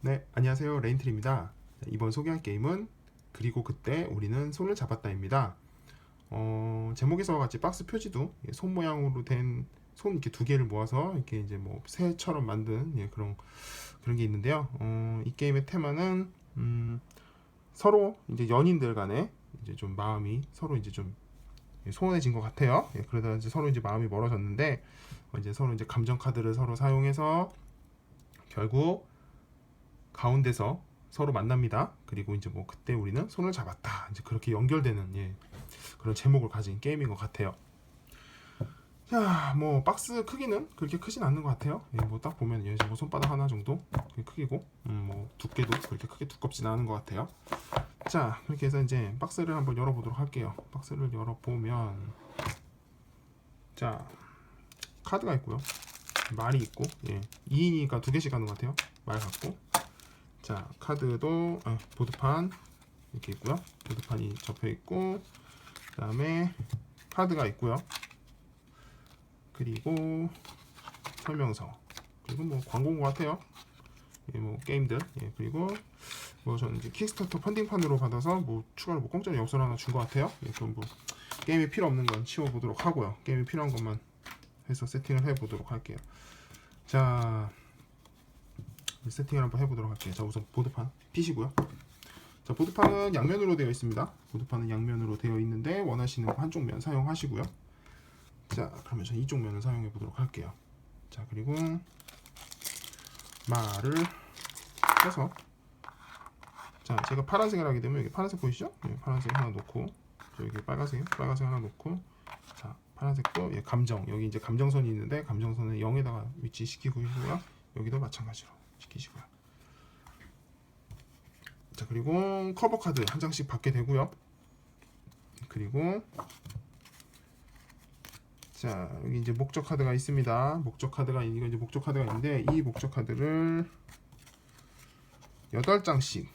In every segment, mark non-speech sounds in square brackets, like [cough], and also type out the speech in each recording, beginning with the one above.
네, 안녕하세요. 레인트리입니다. 이번 소개할 게임은 그리고 그때 우리는 손을 잡았다입니다. 어, 제목에서 같이 박스 표지도 예, 손 모양으로 된 손 이렇게 두 개를 모아서 이렇게 이제 뭐 새처럼 만든 예, 그런 그런 게 있는데요. 어, 이 게임의 테마는 음, 서로 이제 연인들 간에 이제 좀 마음이 서로 이제 좀 예, 소원해진 것 같아요. 예, 그러다 이제 서로 이제 마음이 멀어졌는데 어, 이제 서로 이제 감정 카드를 서로 사용해서 결국 가운데서 서로 만납니다. 그리고 이제 뭐 그때 우리는 손을 잡았다. 이제 그렇게 연결되는 예, 그런 제목을 가진 게임인 것 같아요. 자, 뭐 박스 크기는 그렇게 크진 않는 것 같아요. 예, 뭐딱 보면 예, 뭐 손바닥 하나 정도 그 크기고, 음, 뭐 두께도 그렇게 크게 두껍진 않은 것 같아요. 자, 그렇게 해서 이제 박스를 한번 열어보도록 할게요. 박스를 열어보면, 자, 카드가 있고요. 말이 있고, 예, 2인이니까 두 개씩 하는 것 같아요. 말 갖고. 자 카드도 아, 보드판 이렇게 있고요. 보드판이 접혀 있고 그 다음에 카드가 있고요. 그리고 설명서. 그리고 뭐 광고인 것 같아요. 예, 뭐 게임들. 예, 그리고 뭐 저는 이제 킥스타터 펀딩판으로 받아서 뭐 추가로 뭐 공짜로 엽서를 하나 준 것 같아요. 예, 그럼 뭐 게임에 필요 없는 건 치워보도록 하고요. 게임에 필요한 것만 해서 세팅을 해보도록 할게요. 자 세팅을 한번 해보도록 할게요. 자 우선 보드판 피시고요. 자 보드판은 양면으로 되어 있습니다. 보드판은 양면으로 되어 있는데 원하시는 한쪽 면 사용하시고요. 자 그러면 저 이쪽 면을 사용해 보도록 할게요. 자 그리고 말을 해서 자 제가 파란색을 하게 되면 여기 파란색 보이시죠? 네, 파란색 하나 놓고 여기 빨간색 빨간색 하나 놓고 자 파란색도 예, 감정 여기 이제 감정선이 있는데 감정선을 0에다가 위치시키고요. 여기도 마찬가지로 시키시고요. 자 그리고 커버 카드 한 장씩 받게 되고요. 그리고 자 여기 이제 목적 카드가 있습니다. 목적 카드가 이거 이제 목적 카드가 있는데 이 목적 카드를 8장씩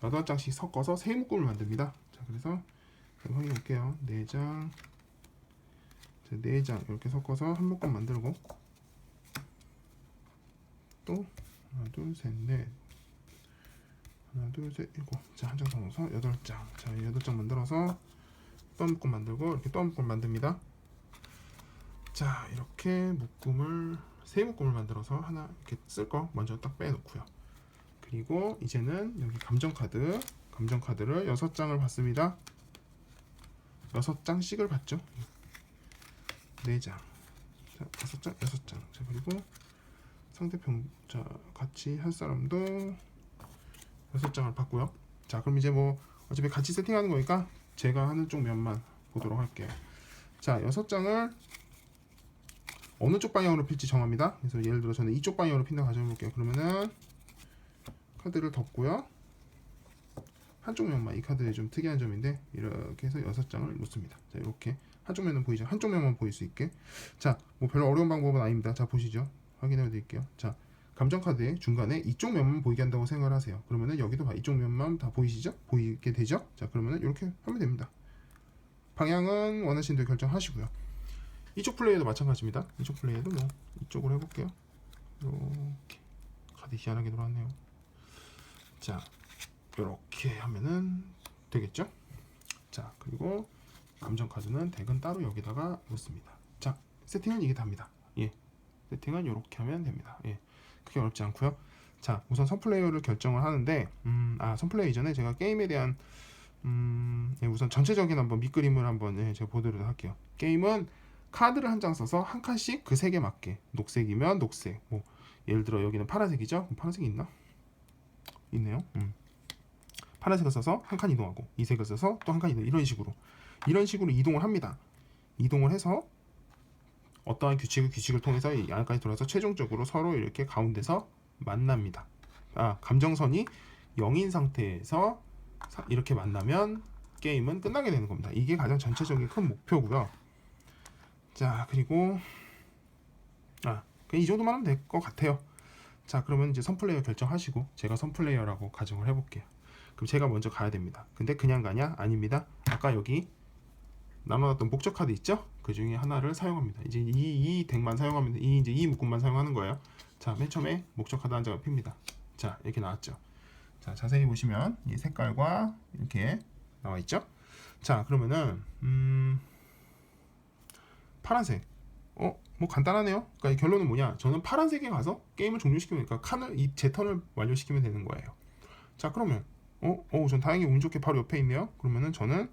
8장씩 섞어서 세 묶음을 만듭니다. 자 그래서 확인해 볼게요. 4장 자, 4장 이렇게 섞어서 한 묶음 만들고 또 하나 둘셋넷. 하나 둘셋 일곱. 자한 장 더 넣어서 여덟 장자 여덟 장 만들어서 또 묶음 만들고 이렇게 또 묶음 만듭니다. 자 이렇게 묶음을 세 묶음을 만들어서 하나 이렇게 쓸 거 먼저 딱 빼놓고요. 그리고 이제는 여기 감정 카드 감정 카드를 여섯 장을 받습니다. 여섯 장씩을 받죠? 네장. 자 다섯 장 여섯 장자 그리고 상대편 자 같이 할 사람도 여섯 장을 받고요. 자 그럼 이제 뭐 어차피 같이 세팅하는 거니까 제가 하는 쪽 면만 보도록 할게요. 자 여섯 장을 어느 쪽 방향으로 필지 정합니다. 그래서 예를 들어 저는 이쪽 방향으로 핀다 가져볼게요. 그러면은 카드를 덮고요. 한쪽 면만 이 카드의 좀 특이한 점인데 이렇게 해서 여섯 장을 놓습니다. 자 이렇게 한쪽 면은 보이죠? 한쪽 면만 보일 수 있게. 자 뭐 별로 어려운 방법은 아닙니다. 자 보시죠. 확인해 드릴게요. 자, 감정 카드의 중간에 이쪽 면만 보이게 한다고 생각을 하세요. 그러면은 여기도 봐. 이쪽 면만 다 보이시죠? 보이게 되죠? 자, 그러면은 이렇게 하면 됩니다. 방향은 원하시는 대로 결정하시고요. 이쪽 플레이도 마찬가지입니다. 이쪽 플레이도 뭐 이쪽으로 해볼게요. 이렇게 카드 희한하게 돌아왔네요. 자, 이렇게 하면은 되겠죠? 자, 그리고 감정 카드는 덱은 따로 여기다가 놓습니다. 자, 세팅은 이게 답니다. 예. 세팅은 이렇게 하면 됩니다. 예, 크게 어렵지 않고요. 자, 우선 선플레이어를 결정을 하는데, 음, 아, 선플레이어 이전에 제가 게임에 대한 음, 예, 우선 전체적인 한번 밑그림을 한번 예, 제가 보도록 할게요. 게임은 카드를 한 장 써서 한 칸씩 그 색에 맞게 녹색이면 녹색, 뭐 예를 들어 여기는 파란색이죠? 파란색이 있나? 있네요. 음. 파란색을 써서 한 칸 이동하고 이 색을 써서 또 한 칸 이동 이런 식으로 이런 식으로 이동을 합니다. 이동을 해서 어떠한 규칙을 규칙을 통해서 이 안까지 돌아서 최종적으로 서로 이렇게 가운데서 만납니다. 아 감정선이 0인 상태에서 사- 이렇게 만나면 게임은 끝나게 되는 겁니다. 이게 가장 전체적인 큰 목표고요. 자 그리고 아이 정도만 하면 될 것 같아요. 자 그러면 이제 선플레이어 결정하시고 제가 선플레이어라고 가정을 해볼게요. 그럼 제가 먼저 가야 됩니다. 근데 그냥 가냐? 아닙니다. 아까 여기 나눠놨던 목적 카드 있죠? 그 중에 하나를 사용합니다. 이제 이, 이 덱만 사용하면 이 이제 이 묶음만 사용하는 거예요. 자, 맨 처음에 목적 카드 한 장을 핍니다. 자 이렇게 나왔죠. 자 자세히 보시면 이 색깔과 이렇게 나와 있죠. 자 그러면은 음 파란색 어 뭐 간단하네요. 그러니까 이 결론은 뭐냐? 저는 파란색에 가서 게임을 종료시키면 그러니까 칸을 이 제 턴을 완료시키면 되는 거예요. 자 그러면 어, 어, 전 다행히 운 좋게 바로 옆에 있네요. 그러면은 저는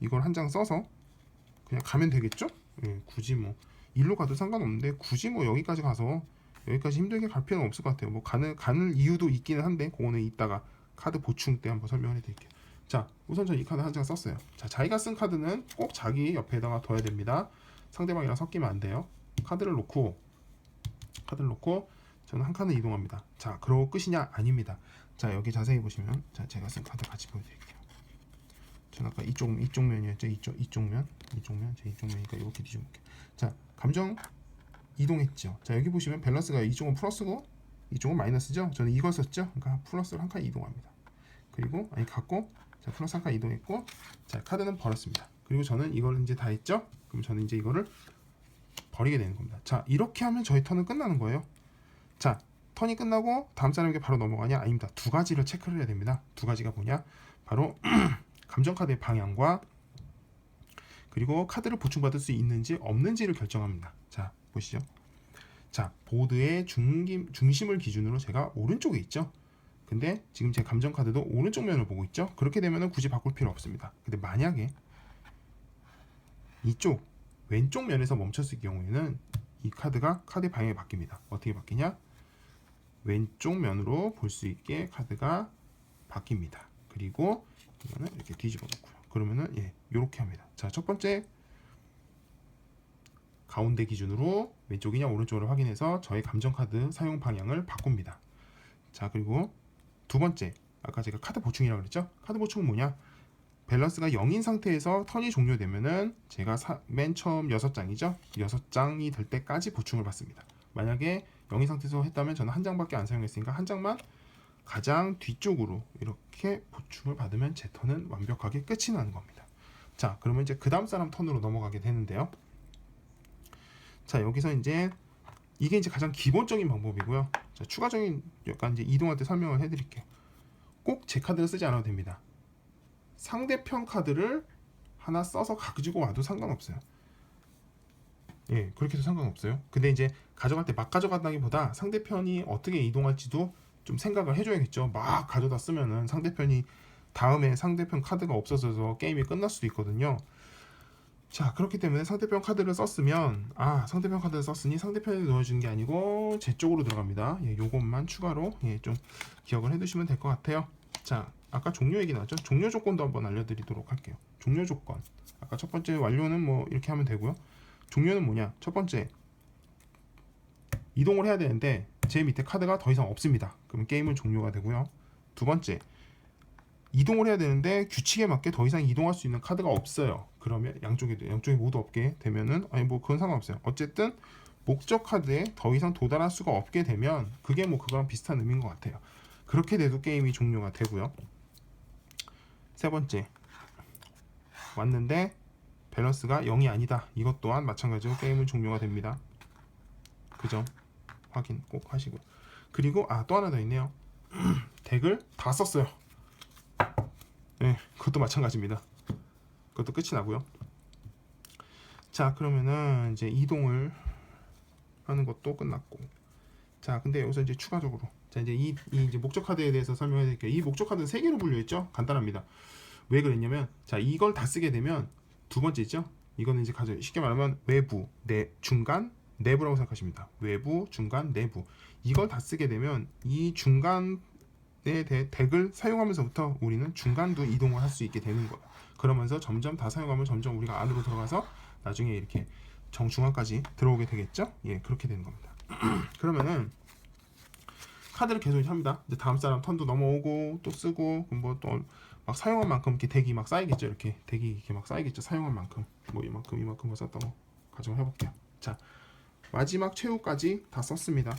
이걸 한 장 써서 그냥 가면 되겠죠? 예, 굳이 뭐 일로 가도 상관없는데 굳이 뭐 여기까지 가서 여기까지 힘들게 갈 필요는 없을 것 같아요. 뭐 가는 가는 이유도 있기는 한데 그거는 이따가 카드 보충 때 한번 설명을 해드릴게요. 자, 우선 전 이 카드 한 장 썼어요. 자, 자기가 쓴 카드는 꼭 자기 옆에다가 둬야 됩니다. 상대방이랑 섞이면 안 돼요. 카드를 놓고 카드를 놓고 저는 한 칸을 이동합니다. 자, 그러고 끝이냐? 아닙니다. 자, 여기 자세히 보시면 자, 제가 쓴 카드 같이 보여드릴게요. 저는 아까 이쪽 이쪽 면이었죠. 이쪽 이쪽 면, 이쪽 면, 제 이쪽 면이니까 이렇게 뒤집을게요. 자, 감정 이동했죠. 자, 여기 보시면 밸런스가 이쪽은 플러스고 이쪽은 마이너스죠. 저는 이걸 썼죠. 그러니까 플러스를 한 칸 이동합니다. 그리고 아니 갖고 자 플러스 한 칸 이동했고 자 카드는 버렸습니다. 그리고 저는 이걸 이제 다 했죠. 그럼 저는 이제 이거를 버리게 되는 겁니다. 자 이렇게 하면 저희 턴은 끝나는 거예요. 자 턴이 끝나고 다음 사람에게 바로 넘어가냐? 아닙니다. 두 가지를 체크를 해야 됩니다. 두 가지가 뭐냐? 바로 [clears throat] 감정 카드의 방향과 그리고 카드를 보충받을 수 있는지 없는지를 결정합니다. 자 보시죠. 자 보드의 중심, 중심을 기준으로 제가 오른쪽에 있죠. 근데 지금 제 감정 카드도 오른쪽 면을 보고 있죠. 그렇게 되면은 굳이 바꿀 필요 없습니다. 근데 만약에 이쪽 왼쪽 면에서 멈췄을 경우에는 이 카드가 카드의 방향이 바뀝니다. 어떻게 바뀌냐? 왼쪽 면으로 볼 수 있게 카드가 바뀝니다. 그리고 이거는 이렇게 뒤집어 놓고요. 그러면은 예, 이렇게 합니다. 자, 첫 번째 가운데 기준으로 왼쪽이냐 오른쪽으로 확인해서 저의 감정 카드 사용 방향을 바꿉니다. 자, 그리고 두 번째 아까 제가 카드 보충이라고 그랬죠? 카드 보충은 뭐냐? 밸런스가 0인 상태에서 턴이 종료되면은 제가 사, 맨 처음 6장이죠. 6장이 될 때까지 보충을 받습니다. 만약에 0인 상태에서 했다면 저는 한 장밖에 안 사용했으니까 한 장만 가장 뒤쪽으로 이렇게 보충을 받으면 제 턴은 완벽하게 끝이 나는 겁니다. 자, 그러면 이제 그 다음 사람 턴으로 넘어가게 되는데요. 자, 여기서 이제 이게 이제 가장 기본적인 방법이고요. 자, 추가적인 약간 이제 이동할 때 설명을 해드릴게요. 꼭 제 카드를 쓰지 않아도 됩니다. 상대편 카드를 하나 써서 가지고 와도 상관없어요. 예, 그렇게 해도 상관없어요. 근데 이제 가져갈 때 막 가져간다기보다 상대편이 어떻게 이동할지도 좀 생각을 해줘야겠죠. 막 가져다 쓰면은 상대편이 다음에 상대편 카드가 없어져서 게임이 끝날 수도 있거든요. 자 그렇기 때문에 상대편 카드를 썼으면 아 상대편 카드를 썼으니 상대편에 넣어주는 게 아니고 제 쪽으로 들어갑니다. 예, 요것만 추가로 예, 좀 기억을 해두시면 될 것 같아요. 자 아까 종료 얘기 나왔죠? 종료 조건도 한번 알려드리도록 할게요. 종료 조건 아까 첫 번째 완료는 뭐 이렇게 하면 되고요. 종료는 뭐냐? 첫 번째 이동을 해야 되는데 제 밑에 카드가 더 이상 없습니다. 그럼 게임은 종료가 되고요. 두 번째 이동을 해야 되는데 규칙에 맞게 더 이상 이동할 수 있는 카드가 없어요. 그러면 양쪽에도 양쪽에 모두 없게 되면은 아니 뭐 그건 상관없어요. 어쨌든 목적 카드에 더 이상 도달할 수가 없게 되면 그게 뭐 그거랑 비슷한 의미인 것 같아요. 그렇게 돼도 게임이 종료가 되고요. 세 번째 왔는데 밸런스가 0이 아니다. 이것 또한 마찬가지로 게임은 종료가 됩니다. 그점 확인 꼭 하시고 그리고 아 또 하나 더 있네요. [clears throat] 덱을 다 썼어요. 네, 그것도 마찬가지입니다. 그것도 끝이 나고요. 자, 그러면은 이제 이동을 하는 것도 끝났고. 자, 근데 여기서 이제 추가적으로 자 이제 이, 이 이제 목적 카드에 대해서 설명해 드릴게요. 이 목적 카드 세 개로 분류했죠. 간단합니다. 왜 그랬냐면 자 이걸 다 쓰게 되면 두 번째 있죠. 이거는 이제 가져 쉽게 말하면 외부, 내 중간, 내부라고 생각하십니다. 외부, 중간, 내부. 이걸 다 쓰게 되면 이 중간에 대해 덱을 사용하면서부터 우리는 중간도 이동을 할 수 있게 되는 거예요. 그러면서 점점 다 사용하면 점점 우리가 안으로 들어가서 나중에 이렇게 정중앙까지 들어오게 되겠죠? 예, 그렇게 되는 겁니다. [clears throat] 그러면은 카드를 계속 합니다. 이제 다음 사람 턴도 넘어오고 또 쓰고 뭐 또 막 사용한 만큼 이렇게 덱이 막 쌓이겠죠. 이렇게 덱이 이렇게 막 쌓이겠죠. 사용한 만큼 뭐 이만큼 이만큼 뭐거 가정을 해볼게요. 자 마지막 최후까지 다 썼습니다.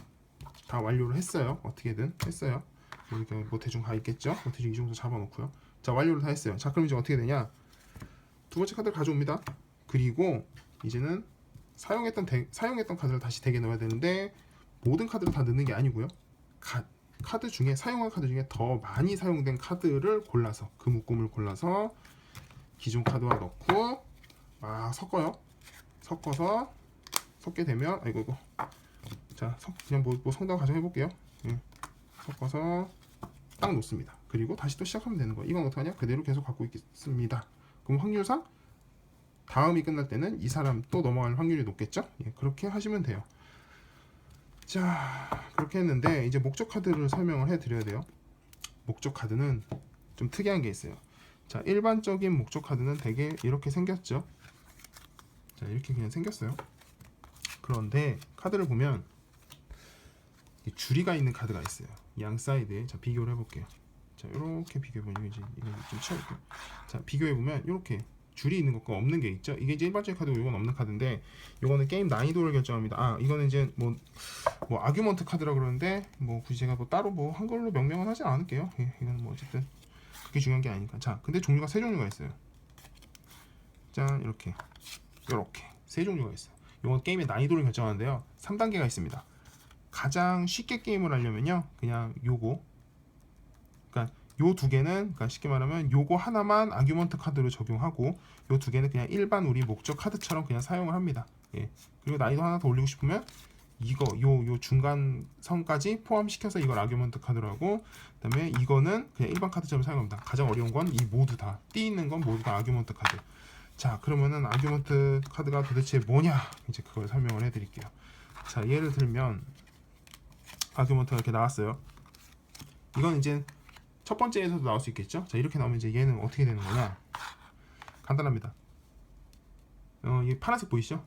다 완료를 했어요. 어떻게든 했어요. 이렇게 뭐 대충 가 있겠죠. 뭐 대충 이 정도 잡아놓고요. 자 완료를 다 했어요. 자 그럼 이제 어떻게 되냐? 두 번째 카드를 가져옵니다. 그리고 이제는 사용했던 덱, 사용했던 카드를 다시 덱에 넣어야 되는데 모든 카드를 다 넣는 게 아니고요. 가, 카드 중에 사용한 카드 중에 더 많이 사용된 카드를 골라서 그 묶음을 골라서 기존 카드와 넣고 막 섞어요. 섞어서 섞게 되면 아이고 이거 자 섞- 그냥 뭐, 뭐 성당 가정해 볼게요. 예. 섞어서 딱 놓습니다. 그리고 다시 또 시작하면 되는 거예요. 이건 어떡하냐? 그대로 계속 갖고 있겠습니다. 그럼 확률상 다음이 끝날 때는 이 사람 또 넘어갈 확률이 높겠죠? 예, 그렇게 하시면 돼요. 자, 그렇게 했는데 이제 목적 카드를 설명을 해 드려야 돼요. 목적 카드는 좀 특이한 게 있어요. 자, 일반적인 목적 카드는 되게 이렇게 생겼죠. 자, 이렇게 그냥 생겼어요. 그런데 카드를 보면 이 줄이가 있는 카드가 있어요. 양 사이드에 자 비교를 해볼게요. 자 이렇게 비교해 보면 이제 이거 좀 치워볼게요. 자 비교해 보면 이렇게 줄이 있는 것과 없는 게 있죠. 이게 이제 일반적인 카드고 이건 없는 카드인데 이거는 게임 난이도를 결정합니다. 아 이거는 이제 뭐뭐 아규먼트 카드라 그러는데 뭐 굳이 제가 뭐 따로 뭐 한글로 명명은 하지 않을게요. 예, 이거는 뭐 어쨌든 그게 중요한 게 아니니까. 자 근데 종류가 세 종류가 있어요. 짠 이렇게 이렇게 세 종류가 있어요. 이건 게임의 난이도를 결정하는데요. 3단계가 있습니다. 가장 쉽게 게임을 하려면요. 그냥 요거. 그러니까 요 두 개는 그러니까 쉽게 말하면 요거 하나만 아규먼트 카드로 적용하고 요 두 개는 그냥 일반 우리 목적 카드처럼 그냥 사용을 합니다. 예. 그리고 난이도 하나 더 올리고 싶으면 이거 요 요 중간 선까지 포함시켜서 이걸 아규먼트 카드로 하고 그다음에 이거는 그냥 일반 카드처럼 사용합니다. 가장 어려운 건 이 모두 다 띠 있는 건 모두 다 아규먼트 카드 자 그러면은 아규먼트 카드가 도대체 뭐냐 이제 그걸 설명을 해드릴게요 자 예를 들면 아규먼트가 이렇게 나왔어요. 이건 이제 첫 번째에서도 나올 수 있겠죠? 자 이렇게 나오면 이제 얘는 어떻게 되는 거냐? 간단합니다. 어, 이 파란색 보이시죠?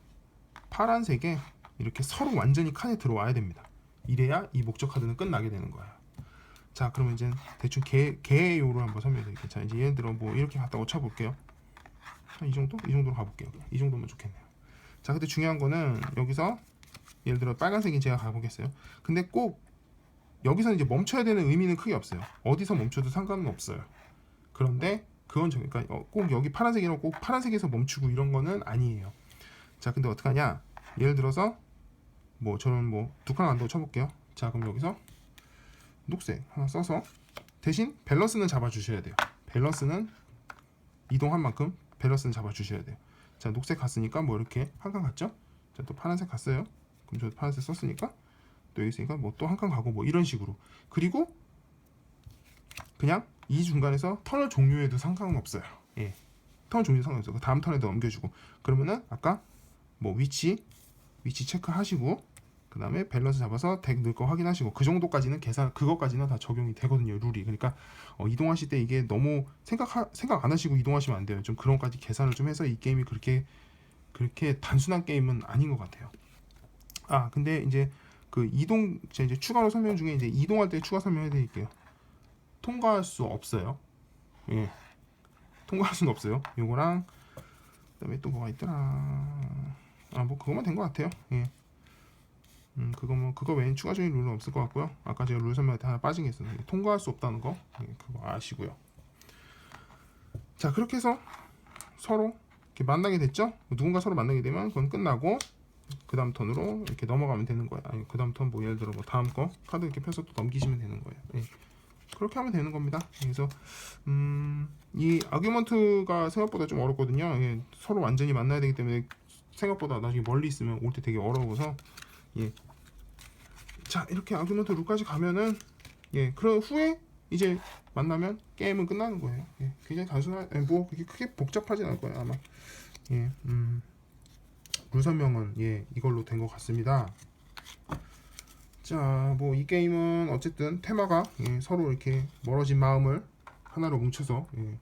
파란색에 이렇게 서로 완전히 칸에 들어와야 됩니다. 이래야 이 목적 카드는 끝나게 되는 거예요. 자 그러면 이제 대충 개, 개요로 한번 설명드릴게요. 자 이제 예를 들어 뭐 이렇게 갖다 오쳐볼게요. 한 이 정도? 이 정도로 가볼게요. 이 정도면 좋겠네요. 자 근데 중요한 거는 여기서 예를 들어 빨간색이 제가 가보겠어요. 근데 꼭 여기서 이제 멈춰야 되는 의미는 크게 없어요. 어디서 멈춰도 상관은 없어요. 그런데 그건 저 그러니까 어, 꼭 여기 파란색이라고 꼭 파란색에서 멈추고 이런 거는 아니에요. 자, 근데 어떻게 하냐? 예를 들어서 뭐 저는 뭐 두 칸 안도 쳐볼게요. 자, 그럼 여기서 녹색 하나 써서 대신 밸런스는 잡아주셔야 돼요. 밸런스는 이동한 만큼 밸런스는 잡아주셔야 돼요. 자, 녹색 갔으니까 뭐 이렇게 한 칸 갔죠? 자, 또 파란색 갔어요. 그럼 저 파란색 썼으니까 또 여기 있으니까 뭐 또 한 칸 가고 뭐 이런 식으로 그리고 그냥 이 중간에서 턴을 종료해도 상관은 없어요 예 턴 종료 상관없어요 그 다음 턴에도 넘겨주고 그러면은 아까 뭐 위치 위치 체크하시고 그 다음에 밸런스 잡아서 덱 넣을 거 확인하시고 그 정도까지는 계산 그것까지는 다 적용이 되거든요 룰이 그러니까 어, 이동하실 때 이게 너무 생각 생각 안 하시고 이동하시면 안 돼요 좀 그런까지 계산을 좀 해서 이 게임이 그렇게 그렇게 단순한 게임은 아닌 것 같아요 아 근데 이제 그 이동 제가 이제 추가로 설명 중에 이제 이동할 때 추가 설명해 드릴게요. 통과할 수 없어요. 예. 통과할 수는 없어요. 요거랑 그다음에 또 뭐가 있더라. 아 뭐 그거만 된 것 같아요. 예. 음 그거 뭐 그거 외엔 추가적인 룰은 없을 것 같고요. 아까 제가 룰 설명할 때 하나 빠진 게 있어요. 통과할 수 없다는 거 예, 그거 아시고요. 자 그렇게 해서 서로 이렇게 만나게 됐죠. 누군가 서로 만나게 되면 그건 끝나고 그 다음 턴으로 이렇게 넘어가면 되는 거예요. 아니 그 다음 턴 뭐 예를 들어 뭐 다음 거 카드 이렇게 펴서 또 넘기시면 되는 거예요. 예. 그렇게 하면 되는 겁니다. 그래서 음, 이 아규먼트가 생각보다 좀 어렵거든요. 예. 서로 완전히 만나야 되기 때문에 생각보다 나중에 멀리 있으면 올 때 되게 어려워서 예. 자 이렇게 아규먼트 룰까지 가면은 예 그런 후에 이제 만나면 게임은 끝나는 거예요. 예. 굉장히 단순한 예, 뭐 그렇게 크게 복잡하진 않을 거예요 아마. 예. 음. 룰 설명은 예 이걸로 된 것 같습니다. 자, 뭐 이 게임은 어쨌든 테마가 예, 서로 이렇게 멀어진 마음을 하나로 뭉쳐서 예,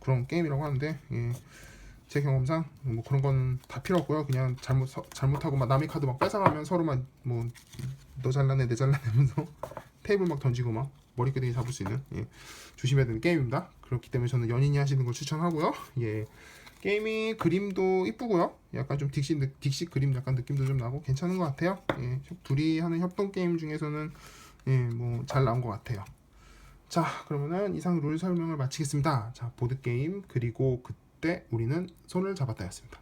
그런 게임이라고 하는데 예, 제 경험상 뭐 그런 건 다 필요 없고요. 그냥 잘못 서, 잘못하고 막 남의 카드 막 뺏어가면 서로만 뭐 너 잘나네 내 잘나네 하면서 [laughs] 테이블 막 던지고 막 머리끄댕이 잡을 수 있는 예, 조심해야 되는 게임입니다. 그렇기 때문에 저는 연인이 하시는 걸 추천하고요. 예. 게임이 그림도 이쁘고요. 약간 좀 딕시 느- 딕시 그림 약간 느낌도 좀 나고 괜찮은 것 같아요. 예, 협- 둘이 하는 협동 게임 중에서는 예, 뭐 잘 나온 것 같아요. 자, 그러면은 이상 룰 설명을 마치겠습니다. 자, 보드 게임 그리고 그때 우리는 손을 잡았다였습니다.